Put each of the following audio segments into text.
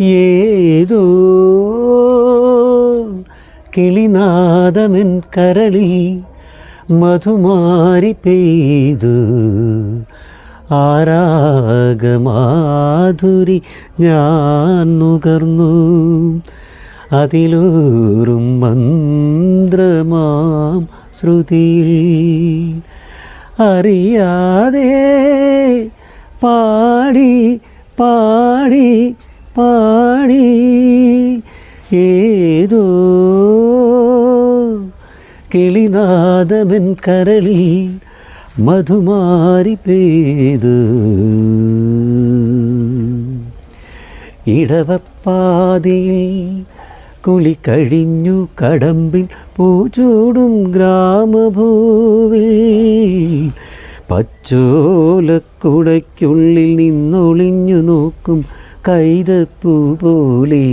ഏതോ കിളിനാദമെൻ കരളിൽ മധുമാരി പെയ്തു. ആരാഗമാധുരി ഞാൻ നുകർന്നു. അതിലൂറും മന്ത്രമാം ശ്രുതിയിൽ. അറിയാതെ പാടി പാടി പാടി ഏതോ കിളിനാദമൻ കരളിൽ മധുമാരി പെയ്തു. ഇടവപ്പാതിയിൽ കുളി കഴിഞ്ഞു കടമ്പിൽ പൂച്ചൂടും ഗ്രാമഭൂവിൽ. പച്ചോലക്കുടയ്ക്കുള്ളിൽ നിന്നൊളിഞ്ഞു നോക്കും കൈതപ്പൂ പോലെ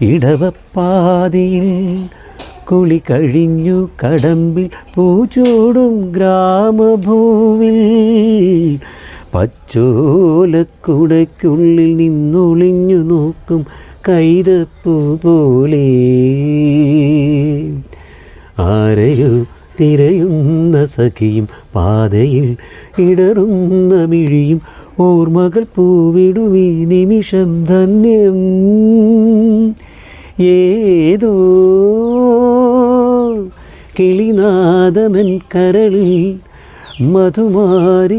ഇടവപ്പാതിയിൽ കുളി കഴിഞ്ഞു കടമ്പിൽ പൂച്ചൂടും ഗ്രാമഭൂവിൽ. പച്ചോലക്കുടയ്ക്കുള്ളിൽ നിന്നൊളിഞ്ഞു നോക്കും കൈതപ്പൂ പോലെ ആരെയോ തിരയുന്ന സഖിയും പാതയിൽ ഇടറുന്ന മിഴിയും ഓർമ്മകൾ പൂവിടുമീ നിമിഷം ധന്യം. ഏതോ കിളിനാദമൻ കരളിൽ മധുമാരി